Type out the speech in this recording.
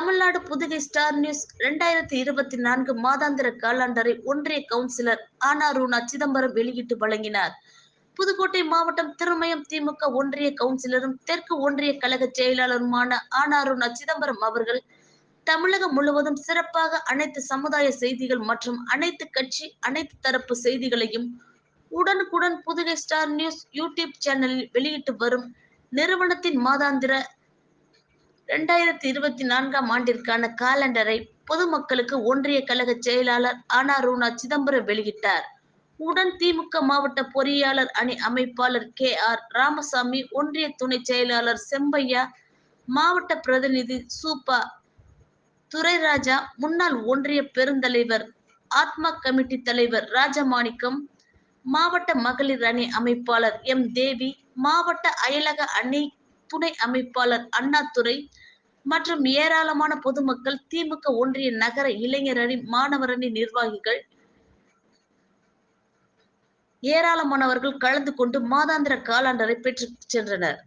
Tamil Nadu Pudugai star news இரண்டாயிரத்தி இருபத்தி நான்கு மாதாந்திர காலாண்டரை ஒன்றிய கவுன்சிலர் ஆனாரூனா சிதம்பரம் வெளியிட்டு வழங்கினார். புதுக்கோட்டை மாவட்டம் திருமயம் திமுக ஒன்றிய கவுன்சிலரும் தெற்கு ஒன்றிய கழக செயலாளருமான ஆனாரூனா சிதம்பரம் அவர்கள் தமிழகம் முழுவதும் சிறப்பாக அனைத்து சமுதாய செய்திகள் மற்றும் அனைத்து கட்சி அனைத்து தரப்பு செய்திகளையும் உடனுக்குடன் புதுகை ஸ்டார் நியூஸ் யூடியூப் சேனலில் வெளியிட்டு வரும் நிறுவனத்தின் மாதாந்திர இரண்டாயிரத்தி இருபத்தி நான்காம் ஆண்டிற்கான காலண்டரை பொதுமக்களுக்கு ஒன்றிய கழக செயலாளர் ஆனாரூனா சிதம்பரம் வெளியிட்டார். உடன் திமுக மாவட்ட பொறியாளர் அணி அமைப்பாளர் கே ஆர் ராமசாமி ஒன்றிய துணை செயலாளர் செம்பையா மாவட்ட பிரதிநிதி சூப்பா துரைராஜா முன்னாள் ஒன்றிய பெருந்தலைவர் ஆத்மா கமிட்டி தலைவர் ராஜமாணிக்கம் மாவட்ட மகளிர் அணி அமைப்பாளர் எம் தேவி மாவட்ட அயலக அணி துணை அமைப்பாளர் அண்ணாதுரை மற்றும் ஏராளமான பொதுமக்கள் திமுக ஒன்றிய நகர இளைஞரணி மாணவரணி மாணவர் அணி நிர்வாகிகள் ஏராளமானவர்கள் கலந்து கொண்டு மாதாந்திர காலாண்டரை பெற்று சென்றனர்.